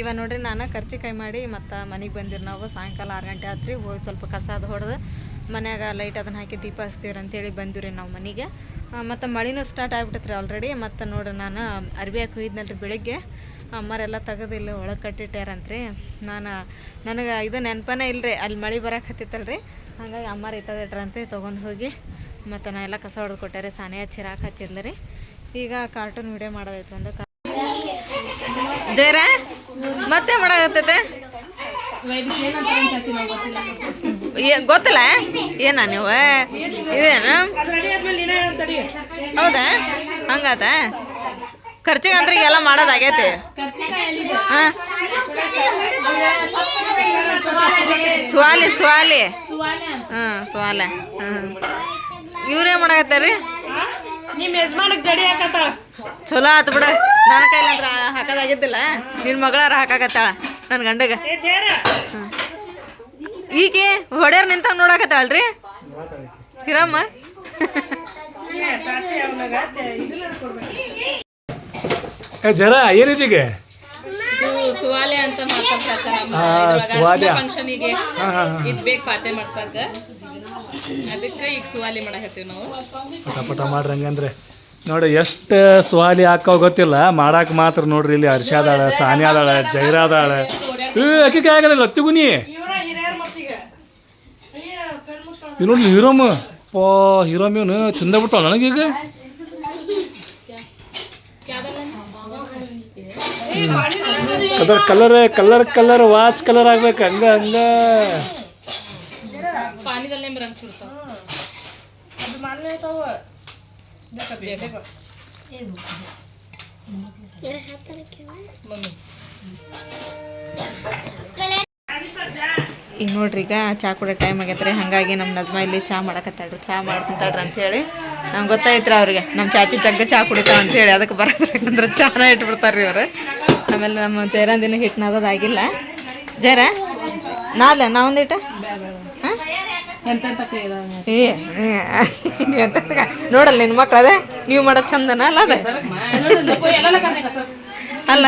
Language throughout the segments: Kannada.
ಇವಾಗ ನೋಡ್ರಿ ನಾನು ಕರ್ಚಿಕಾಯಿ ಮಾಡಿ ಮತ್ತು ಮನೆಗೆ ಬಂದಿರಿ ನಾವು ಸಾಯಂಕಾಲ ಆರು ಗಂಟೆ ಆತ್ರಿ, ಹೋಗಿ ಸ್ವಲ್ಪ ಕಸ ಅದು ಹೊಡೆದು ಮನ್ಯಾಗ ಲೈಟ್ ಅದನ್ನು ಹಾಕಿ ದೀಪ ಹಚ್ತೀವ್ರಿ ಅಂತೇಳಿ ಬಂದಿವ್ರಿ ನಾವು ಮನೆಗೆ. ಮತ್ತು ಮಳಿನೂ ಸ್ಟಾರ್ಟ್ ಆಗಿಬಿಟ್ಟತ್ರಿ ಆಲ್ರೆಡಿ ಮತ್ತು ನೋಡ್ರಿ ನಾನು ಅರ್ಬಿ ಹಾಕಿ ಹೋಗಿದ್ನಲ್ರಿ ಬೆಳಗ್ಗೆ. ಅಮ್ಮರೆಲ್ಲ ತೆಗೆದು ಇಲ್ಲಿ ಒಳಗೆ ಕಟ್ಟಿಟ್ಟಾರಂತ್ರಿ ನಾನು, ನನಗೆ ಇದು ನೆನಪನೇ ಇಲ್ಲರಿ ಅಲ್ಲಿ ಮಳೆ ಬರಕ್ಕೆ ಹಾಗಾಗಿ ಅಮ್ಮಾರು ಇತ್ತದಿಟ್ರಂತೆ ತೊಗೊಂಡು ಹೋಗಿ ಮತ್ತು ನಾ ಎಲ್ಲ ಕಸ ಹೊಡೆದು ಕೊಟ್ಟಾರೆ ಸಾನೆ ಹಚ್ಚಿರಾಕ ರೀ ಈಗ ಕಾರ್ಟೂನ್ ವಿಡಿಯೋ ಮಾಡೋದೈತೆ ಒಂದು ಜೈರ ಮತ್ತೆ ಮಾಡಾಗತ್ತೈತೆ ಗೊತ್ತಿಲ್ಲ ಏನ ನೀವು ಇದೇನು? ಹೌದಾ? ಹಂಗಾತ? ಖರ್ಚಿಗೆ ಅಂದ್ರೆ ಈಗೆಲ್ಲ ಮಾಡೋದಾಗೈತಿ. ಹಾ? ಸ್ವಾಲಿ ಸ್ವಾಲಿ. ಹಾಂ, ಸ್ವಾಲೆ. ಹಾಂ. ಇವ್ರೇನು ಮಾಡಾಕತ್ತಾರ್ರಿ ನಿಮ್ ಯಜಮಾನಕ್ ಜಡಿ ಹಾಕತ್ತಾಳ. ಚಲೋ ಆತು ಬಿಡ. ನನ್ನ ಕೈಲಂದ್ರ ಅಂದ್ರೆ ಹಾಕೋದಾಗಿದ್ದಿಲ್ಲ. ನಿನ್ನ ಮಗಳಾರ ಹಾಕಾಕತ್ತಾಳ ನನ್ನ ಗಂಡಗ. ಈಗ ಹೊಡೆಯರ್ ಈಕೆ ಹೊಡ್ಯಾರ ನಿಂತ ನೋಡಾಕತ್ತಾಳ್ರಿ ಹಿರಮ್ಮ. ಜರ ಏನಿದೀಗ ಸುವಾಲೆ ಅಂತ ಮಾಡ್ತಾರೆ ಫಂಕ್ಷನಿಗೆ ಇದ್ ಬೇಕು ಪಾತೆ ಮಾಡ್ಸಕ್ಕ ಅದಕ್ಕೆ ಈಗ ಸುವಾಲಿ ಮಾಡಕತ್ತೀವಿ ನಾವು. ಪಟ ಪಟ ಮಾಡ್ರಿ ಹಂಗಂದ್ರೆ. ನೋಡಿ ಎಷ್ಟು ಸ್ವಾಲಿ ಹಾಕೋ ಗೊತ್ತಿಲ್ಲ. ಮಾಡಾಕ ಮಾತ್ರ ನೋಡ್ರಿ ಇಲ್ಲಿ ಹರ್ಷಾದಾಳ ಸಾನಿಯಾದಾಳ ಜೈರಾದಾಳ. ಅದಾಳ ಜೈರ ಅದಾಳ ಏ ಅಕ್ಕಿಗೆ ಆಗಲ್ಲ ತಿಗುನಿ. ಇವ್ ನೋಡ್ರಿ ಹೀರೋಮ್ ಪೋ ಹೀರೋಮ್ ಇವನು ತಿಂದಬಿಟ್ಟ ನನಗೀಗ. ಅದ್ರ colour colour colour watch colour ಆಗ್ಬೇಕು ಹಂಗ ಹಂಗ. ಪಾನಿದಲ್ಲೇ ರಂಗ್ ಚುಡ್ತಾವ? ಈಗ ನೋಡ್ರಿ, ಈಗ ಚಾ ಕೂಡ ಟೈಮ್ ಆಗೈತ್ರಿ. ಹಾಗಾಗಿ ನಮ್ಮ ನಜ್ಮ ಇಲ್ಲಿ ಚಾ ಮಾಡಕತ್ತಾಳ್ರಿ. ಚಾ ಮಾಡ್ತಿಂತಾಳ್ರಿ ಅಂತೇಳಿ ನಮ್ಗೆ ಗೊತ್ತಾಯ್ತ್ರಿ ಅವ್ರಿಗೆ. ನಮ್ಮ ಚಾಚಿ ಜಗ್ಗ ಚಾ ಕುಡಿತಾವ ಅಂತೇಳಿ ಅದಕ್ಕೆ ಬರೋದ್ರಿ ಅಂದ್ರೆ ಚಾನ ಇಟ್ಬಿಡ್ತಾರ್ರಿ ಅವ್ರು ಆಮೇಲೆ ನಮ್ಮ ಜೈರಾಂದಿನ ಹಿಟ್ಟು ಆಗಿಲ್ಲ ಜೈರ ನಾಲ್ಲ ನಾ ಒಂದಿಟ ನೋಡಲ್ಲ ನಿನ್ನ ಮಕ್ಳು ಅದೇ? ನೀವು ಮಾಡೋದು ಚಂದನ ಅಲ್ಲ ಅದೇ? ಅಲ್ಲ?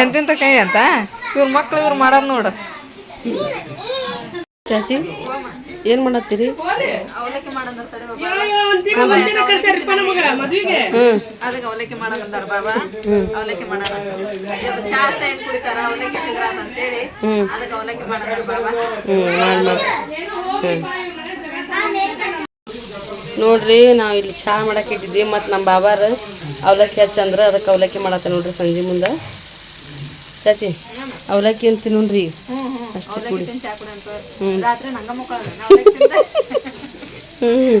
ಎಂತೆಂತ ಕೈ ಅಂತ? ಇವ್ರ ಮಕ್ಳು ಇವ್ರು ಮಾಡೋದು ನೋಡು. ಚಾಚಿ ಏನ್ ಮಾಡತ್ತೀರಿ? ಹ್ಮ್. ಅದಕ್ಕೆ ಅವಲಕ್ಕಿ ಬಾಬಾ. ಅವಲಕ್ಕಿ ಚಾ ಕುಡಿತಾರ ಅವಲಕ್ಕಿ ಅದಕ್ಕೆ ಅವಲಕ್ಕಿ ಬಾಬಾ. ಹ್ಮ್ ನೋಡ್ರಿ ನಾವ್ ಇಲ್ಲಿ ಚಾ ಮಾಡಕ್ ಇಟ್ಟಿದ್ವಿ ಮತ್ ನಮ್ಮ ಬಾಬಾರ ಅವಲಕ್ಕಿ ಹಚ್ಚಂದ್ರ ಅದಕ್ಕೆ ಅವಲಕ್ಕಿ ಮಾಡತ್ತ ನೋಡ್ರಿ ಸಂಜೆ ಮುಂದ. ಚಾಚಿ ಅವಲಕ್ಕಿ ಅಂತ ನೋಡ್ರಿ ಅಷ್ಟು ಕುಡಿ. ಚಾ ಕುಡಿ ಅಂತ ಹ್ಮ್ ರಾತ್ರಿ ನಂಗ ಮುಕ್ಕೊಳ್ಳೋಣ ಅವಲಕ್ಕಿ ತಿಂದ್ರೆ ಹ್ಮ್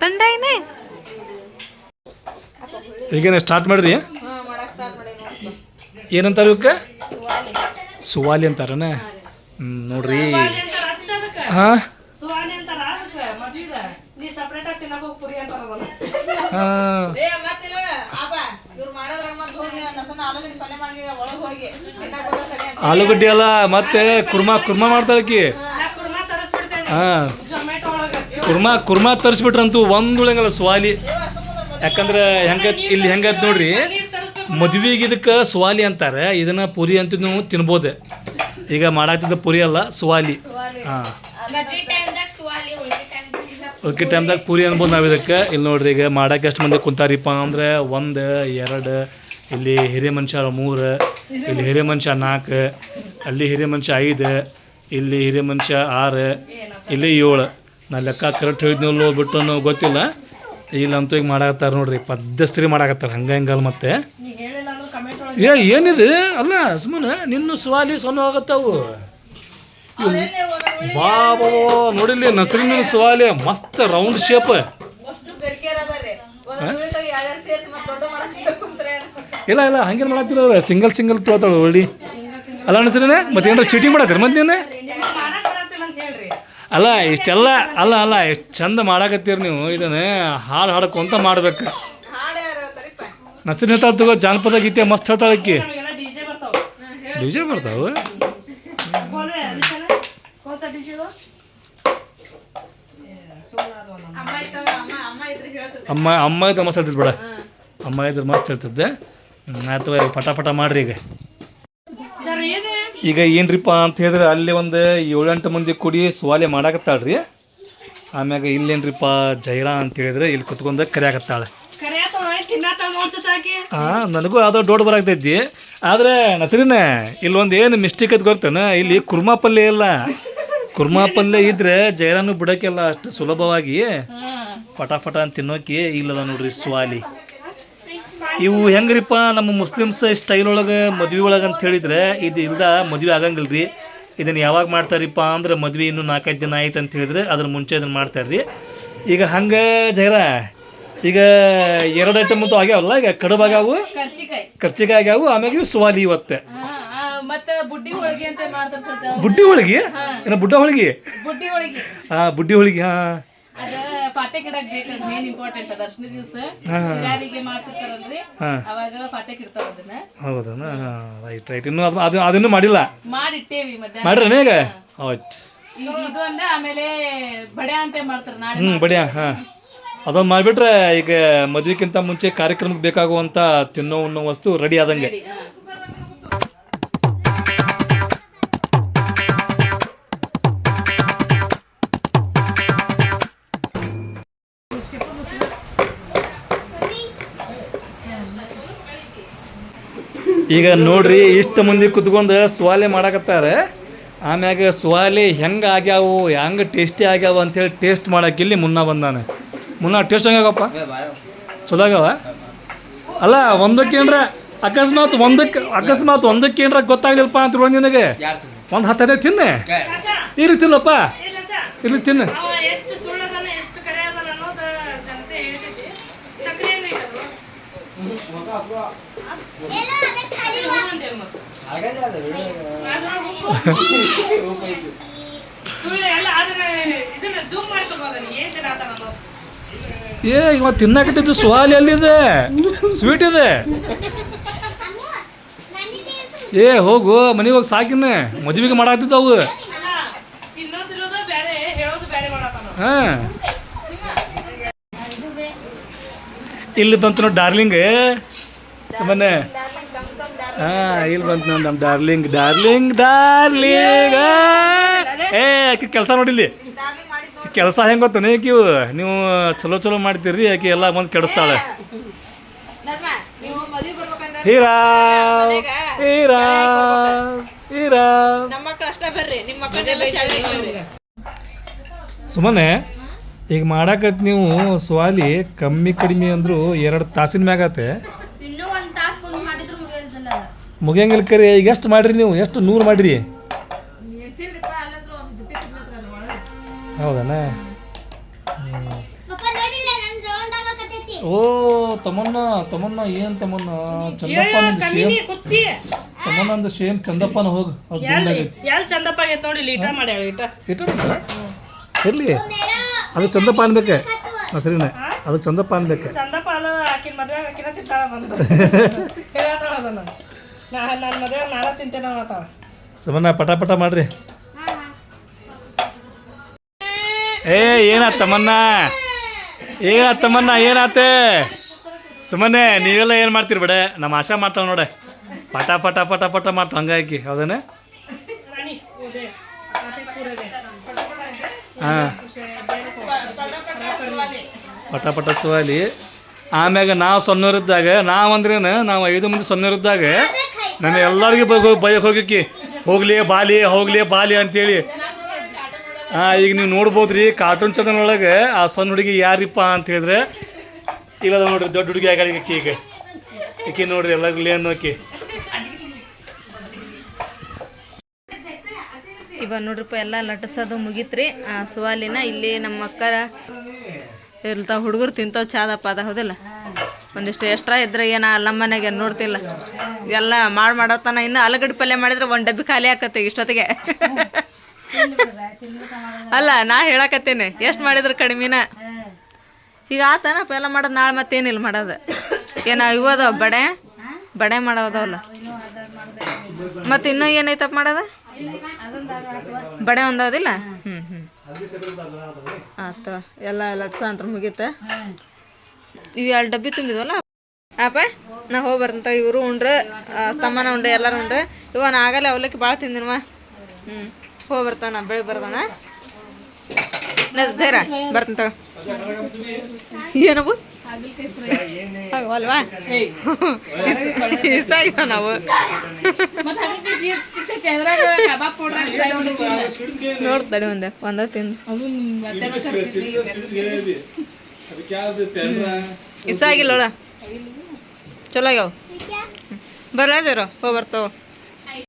ತಂಡ ಸ್ಟಾರ್ಟ್ ಮಾಡ್ರಿ ಏನಂತಾರೆ ಇವಕ್ಕೆ? ಸುವಾಲಿ. ಅಂತಾರನ? ನೋಡ್ರಿ. ಹಾಂ? ಆಲೂಗಡ್ಡೆ ಅಲ್ಲ ಮತ್ತೆ ಕುರ್ಮಾ ಕುರ್ಮಾ ಮಾಡ್ತಾಳಕಿ ಹಾಂ. ಕುರ್ಮಾ ಕುರ್ಮಾ ತರಿಸ್ಬಿಟ್ರಂತೂ ಒಂದು ಉಳಂಗಲ್ಲ ಸ್ವಾಲಿ. ಯಾಕಂದ್ರೆ ಹೆಂಗ ಇಲ್ಲಿ ಹೆಂಗೈತೆ ನೋಡ್ರಿ ಮದುವೆಗೆ ಇದಕ್ಕೆ ಸ್ವಾಲಿ ಅಂತಾರೆ ಇದನ್ನ ಪುರಿ ಅಂತ ನೀವು ತಿನ್ಬೋದು. ಈಗ ಮಾಡಾಕ್ತಿದ್ದ ಪುರಿ ಅಲ್ಲ ಸ್ವಾಲಿ. ಹಾಂ. ಓಕೆ ಟೈಮ್ದಾಗ ಪೂರಿ. ಅನ್ಬೋದು ನಾವು ಇದಕ್ಕೆ. ಇಲ್ಲಿ ನೋಡ್ರಿ ಈಗ ಮಾಡಕ್ಕೆ ಎಷ್ಟು ಮಂದಿ ಕುಂತಾರಿಪ್ಪ ಅಂದ್ರೆ ಒಂದು ಎರಡು ಇಲ್ಲಿ ಹಿರಿಯ ಮನುಷ್ಯ ಮೂರು ಇಲ್ಲಿ ಹಿರಿಯ ಮನುಷ್ಯ ನಾಲ್ಕು ಅಲ್ಲಿ ಹಿರಿಯ ಮನುಷ್ಯ ಐದು ಇಲ್ಲಿ ಹಿರಿಯ ಮನುಷ್ಯ ಆರು ಇಲ್ಲಿ ಏಳು. ನಾ ಲೆಕ್ಕ ಕರೆಕ್ಟ್ ಹೇಳಿದ್ನಲ್ಲೋ ಬಿಟ್ಟು ಅನ್ನೋ ಗೊತ್ತಿಲ್ಲ. ಇಲ್ಲಂತೂ ಈಗ ಮಾಡಾಕತ್ತಾರ ನೋಡ್ರಿ ಪದ್ಧಸ್ತ್ರೀ ಮಾಡಾಕತ್ತಾರ ಹಂಗ ಹಿಂಗಲ್ಲ ಮತ್ತೆ. ಏ ಏನಿದೆ? ಅಲ್ಲ ಸುಮ್ಮನೆ ನಿನ್ನ ಸ್ವಾಲಿ ಸೊನ್ನ ಆಗತ್ತವು. ಬಾಬೋ ನೋಡಿಲ್ಲಿ ನಸರಿನ ಸ್ವಾಲಿ ಮಸ್ತ್ ರೌಂಡ್ ಶೇಪ್ ಇಲ್ಲ ಇಲ್ಲ ಹಂಗೇನು ಮಾಡತ್ತಿಲ್ಲ ಸಿಂಗಲ್ ಸಿಂಗಲ್ ತೋತಾಳು ಒಳ್ಳಿ ಅಲ್ಲ ಅನಿಸ್ರೇನೆ ಮತ್ತೆ ಏನಾರ ಚೀಟಿಂಗ್ ಮಾಡತ್ತೀರಿ ಮತ್ತೆ ನೀನು ಮಾಡಕ್ ಬರತ್ತಿಲ್ಲ ಅಂತ ಹೇಳ್ರಿ ಅಲ್ಲ, ಇಷ್ಟೆಲ್ಲ, ಅಲ್ಲ ಅಲ್ಲ, ಎಷ್ಟು ಚಂದ ಮಾಡಾಕತ್ತೀರಿ ನೀವು. ಇದನ್ನ ಹಾಡು ಹಾಡ್ಕೊಂತ ಮಾಡ್ಬೇಕು. ನಸಿನ ತಗೋ, ಜಾನಪದ ಗೀತೆ ಮಸ್ತ್ ಹೇಳ್ತಾಳಕ್ಕಿ ಡಿ ಡಿಜೆ ಬರ್ತಾವ? ಅಮ್ಮ ಅಮ್ಮ ಇದ್ರೆ ಮಸ್ತ್ ಹೇಳ್ತಿದ್ ಬಿಡ. ಅಮ್ಮ ಇದ್ರೆ ಮಸ್ತ್ ಹೇಳ್ತಿದ್ದೆ. ಆಯ್ತು ಪಟ ಪಟ ಮಾಡ್ರಿ ಈಗ. ಈಗ ಏನ್ರಿಪ್ಪ ಅಂತ ಹೇಳಿದ್ರೆ ಅಲ್ಲಿ ಒಂದು ಏಳೆಂಟು ಮಂದಿ ಕೂಡಿ ಸ್ವಾಲೆ ಮಾಡಾಕತ್ತಾಳ್ರಿ. ಆಮ್ಯಾಗ ಇಲ್ಲೇನ್ರಿಪ್ಪ ಜೈರಾ ಅಂತ ಹೇಳಿದ್ರೆ ಇಲ್ಲಿ ಕುತ್ಕೊಂಡ ಕರಿಯಾಕತ್ತಾಳೆ. ಹಾಂ ನನಗೂ ಯಾವುದೋ ಡೋಡ್ ಬರಾಕ್ತೈತಿ ಆದ್ರೆ ನಸರಿನ ಇಲ್ಲೊಂದು ಏನು ಮಿಸ್ಟೇಕ್ ಐತೆ ಗೊತ್ತೇನ? ಇಲ್ಲಿ ಕುರ್ಮಾ ಪಲ್ಯ ಇಲ್ಲ. ಕುರ್ಮಾ ಪಲ್ಯ ಇದ್ರೆ ಜೈರಾನು ಬಿಡೋಕ್ಕೆಲ್ಲ ಅಷ್ಟು ಸುಲಭವಾಗಿ ಪಟಾಫಟ ಅಂತ ತಿನ್ನೋಕೆ ಇಲ್ಲದ ನೋಡ್ರಿ ಸ್ವಾಲಿ. ಇವು ಹೆಂಗ್ರಿಪ್ಪ ನಮ್ಮ ಮುಸ್ಲಿಮ್ಸ್ ಸ್ಟೈಲ್ ಒಳಗೆ ಮದ್ವೆ ಒಳಗೆ ಅಂತ ಹೇಳಿದ್ರೆ ಇದು ಇಲ್ದ ಮದ್ವೆ ಆಗಂಗಿಲ್ಲ ರೀ ಇದನ್ನು ಯಾವಾಗ ಮಾಡ್ತಾರಿಪ್ಪ ಅಂದ್ರೆ ಮದ್ವೆ ಇನ್ನೂ ನಾಲ್ಕೈದು ದಿನ ಆಯ್ತು ಅಂತ ಹೇಳಿದ್ರೆ ಅದ್ರ ಮುಂಚೆ ಇದನ್ನು ಮಾಡ್ತಾರೆ ರೀ ಈಗ ಹಂಗೆ ಜೈರ ಈಗ ಎರಡು ಐಟಮ್ ಅಂತೂ ಆಗ್ಯಾವಲ್ಲ ಈಗ ಕಡುಬು ಆಗ್ಯಾವು ಕರ್ಚಿಕಾಯಿ. ಖರ್ಚಿಗೆ ಆಗ್ಯಾವು ಆಮ್ಯಾಗ ಇವು ಸ್ವಾಲಿ ಇವತ್ತೆ. ಬುಡ್ಡಿ ಹೋಳಿಗೆ ಏನೋ ಬುಡ್ಡ ಹೋಳಿಗೆ? ಬುಡ್ಡಿ ಹೋಳಿಗೆ. ಹಾಂ ಬುಡ್ಡಿ ಹೋಳಿಗೆ ಹಾಂ. ಅದ ಪಾತೆ ಗಿಡಕ್ ಬೇಕದ್ ಮೇನ್ ಇಂಪಾರ್ಟೆಂಟ್ ಅದ ಅರ್ಶನ ದಿವಸ. ಯಾರಿಗೆ ಮಾಡ್ತಿರ್ತಾರಲ್ರಿ ಅವಾಗ ಪಾತೆ ಇಡ್ತಾರ ಅದನ್ನ. ಹೌದನ? ರೈಟ್ ರೈಟ್ ಇನ್ನು ಅದು ಅದು ಅದನ್ನು ಮಾಡಿಲ್ಲ? ಮಾಡಿಟ್ಟೇವಿ ಮತ್ತೆ ಮಾಡ್ರಿ ಈಗ? ಆಯ್ತು. ಇದು ಅಂದ ಆಮೇಲೆ ಬಡ್ಯಾ ಅಂತ ಮಾಡ್ತಾರ ನಾಳೆ ಹ್ಞೂ ಬಡಿಯ ಹಾಂ. ಅದೊಂದು ಮಾಡಿಬಿಟ್ರೆ ಈಗ ಮದುವೆಗಿಂತ ಮುಂಚೆ ಕಾರ್ಯಕ್ರಮಕ್ಕೆ ಬೇಕಾಗುವಂಥ ತಿನ್ನೋ ಉಣ್ಣೋ ವಸ್ತು ರೆಡಿ ಆದಂಗೆ. ಈಗ ನೋಡ್ರಿ ಇಷ್ಟು ಮಂದಿ ಕುತ್ಕೊಂಡು ಸ್ವಾಲೆ ಮಾಡಕತ್ತಾರೆ. ಆಮ್ಯಾಗ ಸ್ವಾಲೆ ಹೆಂಗೆ ಆಗ್ಯಾವು ಹೆಂಗೆ ಟೇಸ್ಟಿ ಆಗ್ಯಾವ ಅಂತೇಳಿ ಟೇಸ್ಟ್ ಮಾಡಕ್ಕೆ ಇಲ್ಲಿ ಮುನ್ನ ಬಂದಾನೆ. ಮುನ್ನ ಟೇಸ್ಟ್ ಹೆಂಗಾಗಪ್ಪ ಚಲೋ ಆಗ್ಯಾವ ಅಲ್ಲ ಒಂದಕ್ಕೇನ್ರ ಅಕಸ್ಮಾತ್ ಒಂದಕ್ಕೆ ಅಕಸ್ಮಾತ್ ಒಂದಕ್ಕೇನ್ರ ಗೊತ್ತಾಗ್ಲಿಲ್ಲಪ್ಪ ಅಂತ ಹೇಳೋ ನಿನಗೆ? ಒಂದು ಹತ್ತದೇ ತಿನ್ನೆ? ಇರ್ಲಿ ತಿನ್ನಪ್ಪ ಇಲ್ಲ ಇರ್ಲಿ ತಿನ್ನು. ಏ, ಇವ ತಿನ್ನಕತ್ತಿದ್ದು ಸ್ವಾಲಿ ಅಲ್ಲಿದೆ ಸ್ವೀಟ್ ಇದೆ. ಏ, ಹೋಗು, ಮನೆಗೆ ಹೋಗಿ ಸಾಕಿನ ಮದುವೆಗೆ ಮಾಡಾಕ್ತಿದ್ದವು ಅವು. ಇಲ್ಲಿ ಬಂತು ನೋಡಿ ಡಾರ್ಲಿಂಗ್ ಸುಮ್ಮನೆ. ಹಾಂ ಇಲ್ಲಿ ಬಂತು ನೋಡಿ ನಮ್ಮ ಡಾರ್ಲಿಂಗ್ ಡಾರ್ಲಿಂಗ್ ಡಾರ್ಲಿಂಗ್ ಏ ಆಕಿ ಕೆಲಸ ನೋಡಿಲ್ಲಿ? ಕೆಲಸ ಹೆಂಗೆ ಗೊತ್ತ ನೀವು ನೀವು ಚಲೋ ಚಲೋ ಮಾಡ್ತೀರಿ ಆಕೆ ಎಲ್ಲ ಬಂದು ಕೆಡಿಸ್ತಾಳೆ. ಹೀರಾ ಹೀರಾ ಹೀರಾ. ಸುಮ್ಮನೆ ಈಗ ಮಾಡಾಕತ್ ನೀವು ಸ್ವಾಲಿ ಕಮ್ಮಿ ಕಡಿಮೆ ಅಂದ್ರು ಎರಡು ತಾಸಿನ ಮ್ಯಾಗತ್ತೆ ಇನ್ನೂ ಒಂದ್ ತಾಸ್ ಕುಂತ್ ಮಾಡಿದ್ರು ಮುಗಿಯೋದಿಲ್ಲ ಮುಗಿಯಂಗಿಲ್ಲ ಕರಿ ಈಗ ಎಷ್ಟು ಮಾಡ್ರಿ ನೀವು? ಎಷ್ಟು ನೂರು ಮಾಡ್ರಿ? ಹೌದನ? ಪಪ್ಪ ನೋಡಿಲ್ಲ ನನ್ ರೌಂಡ್ ಆಗಕತ್ತೈತಿ ಓ ತಮ್ಮನ್ನ ತಮ್ಮನ್ನ ಏನ್ ತಮ್ಮನ್ನ ಚಂದಪ್ಪನಂದು ಸೇಮ್ ಕುತ್ತಿ ತಮ್ಮನ್ನಂದು ಸೇಮ್ ಚಂದಪ್ಪನ ಹೋಗ ಅವ್ರ ದುಂಡಾಗೈತಿ ಚಂದಪ್ಪ ಆಗೈತೆ ನೋಡಿ ಮಾಡ್ಯಾಳ ಇರ್ಲಿ ಅದು ಚಂದಪ್ಪ ಅನ್ಬೇಕೆ. ಹಸ್ರಿನ ಅದು ಚಂದಪ್ಪ ಅನ್ಬೇಕು. ಚಂದಪ್ಪ ಅಲ್ಲ ಆಕಿನ ಮದ್ವೆ ಆಕಿನ ತಿಂತಾಳ ಬಂದು ಅದನ್ನ. ನಾ ನನ್ನ ಮದ್ವೆ ನಾಳೆ ತಿಂತೇನೆ ಅನ್ನತಾಳ ಸುಮ್ಮನೆ ಪಟ ಪಟ ಮಾಡ್ರಿ. ಏ ಏನಾತ್ ತಮ್ಮನ್ನ? ಏನಾತ್ ತಮ್ಮನ್ನ ಏನಾತೆ? ಸುಮ್ಮನೆ ನೀವೆಲ್ಲ ಏನು ಮಾಡ್ತೀರಿ ಬಿಡ? ನಮ್ಮ ಆಶಾ ಮಾಡ್ತಾಳ ನೋಡೆ. ಪಟ ಪಟ ಪಟ ಪಟ ಮಾಡ್ತಾವೆ ಹಂಗಾಗಿ ಹೌದೇನೆ? ಹಾಂ. ಪಟ ಪಟ ಸುವಾಲಿ. ಆಮ್ಯಾಗ ನಾವು ಸಣ್ಣವರಿದ್ದಾಗ ನಾವಂದ್ರೇನು ನಾವು ಐದು ಮಂದಿ ಸಣ್ಣವರಿದ್ದಾಗ ನಾನು ಎಲ್ಲರಿಗೂ ಬಯಕ್ಕೆ ಹೋಗಿಕ್ಕಿ. ಹೋಗ್ಲಿ, ಬಾಲಿ ಹೋಗ್ಲಿ, ಬಾಲಿ ಅಂತೇಳಿ. ಹಾಂ ಈಗ ನೀವು ನೋಡ್ಬೋದು ರೀ ಕಾರ್ಟೂನ್ ಒಳಗೆ ಆ ಸಣ್ಣ ಹುಡುಗಿ ಯಾರಿಪ್ಪ ಅಂತ ಹೇಳಿದ್ರೆ, ಇಲ್ಲದ ನೋಡ್ರಿ, ದೊಡ್ಡ ಹುಡುಗಿ ಆಗಿ ಆಕಿ ಈಗ. ಈಕಿ ನೋಡ್ರಿ ಎಲ್ಲರಿಗೂ ಅನ್ನೋಕಿ ಇವಾಗ ನೋಡ್ರಿಪ್ಪ, ಎಲ್ಲ ಲಟಸೋದು ಮುಗೀತ್ರಿ. ಆ ಸುವಾಲಿನ ಇಲ್ಲಿ ನಮ್ಮ ಅಕ್ಕರ ಇರ್ತಾವ ಹುಡುಗರು ತಿಂತಾವ ಚಾದಪ್ಪ ಅದ, ಹೌದಲ್ಲ? ಒಂದಿಷ್ಟು ಎಕ್ಸ್ಟ್ರಾ ಇದ್ರೆ ಏನ ನಮ್ಮ ನೋಡ್ತಿಲ್ಲ. ಎಲ್ಲ ಮಾಡಿ ಮಾಡತ್ತಾನ ಇನ್ನು ಆಲೂಗಡ್ಡೆ ಪಲ್ಯ ಮಾಡಿದ್ರೆ ಒಂದು ಡಬ್ಬಿ ಖಾಲಿ ಆಕತ್ತೆ ಇಷ್ಟೊತ್ತಿಗೆ. ಅಲ್ಲ, ನಾ ಹೇಳಕತ್ತೇನೆ, ಎಷ್ಟು ಮಾಡಿದ್ರು ಕಡಿಮೆನ. ಈಗ ಆತನ ಪೆಲ್ಲ ಮಾಡೋದು ನಾಳೆ ಮತ್ತೇನಿಲ್ಲ ಮಾಡೋದು. ಏನ ಇವು ಅದಾವ ಬಡೆ? ಬಡೆ ಮಾಡೋದವಲ್ಲ. ಮತ್ತೆ ಇನ್ನೂ ಏನೈತಪ್ಪ ಮಾಡೋದು? ಬಡೆ ಒಂದವದಿಲ್ಲ? ಹ್ಞೂ ಹ್ಞೂ ಆತ, ಎಲ್ಲ ಅಂತ ಮುಗೀತ. ಇವು ಎರಡು ಡಬ್ಬಿ ತುಂಬಿದ್ವಲ್ಲ? ಅಪ್ಪ ನಾ ಹೋಗಿ ಬರ್ತಂತ ಇವರು ಉಂಡ್ರೆ ತಮ್ಮನ ಉಂಡ್ರೆ, ಎಲ್ಲರೂ ಉಂಡ್ರೆ. ಇವ ನಾ ಆಗಲ್ಲ ಅವಲಕ್ಕಿ ಭಾಳ ತಿಂದಿನವ. ಹ್ಞೂ ಹೋಗಿ ಬರ್ತಾನ ಬೆಳಿ ಬರ್ತಾನ ಧೈರ್ಯ ಬರ್ತಂತ ಏನವು ಅಲ್ವಾ? ನಾವು? ನೋಡ್ತಡಿ ಒಂದೆ, ಒಂದ ತಿಂದು. ಇಷ್ಟ ಆಗಿಲ್ಲ ಚಲೋ ಆಗ್ಯಾವ. ಬರಲ್ಲ ಹೋಗಿ ಬರ್ತಾವ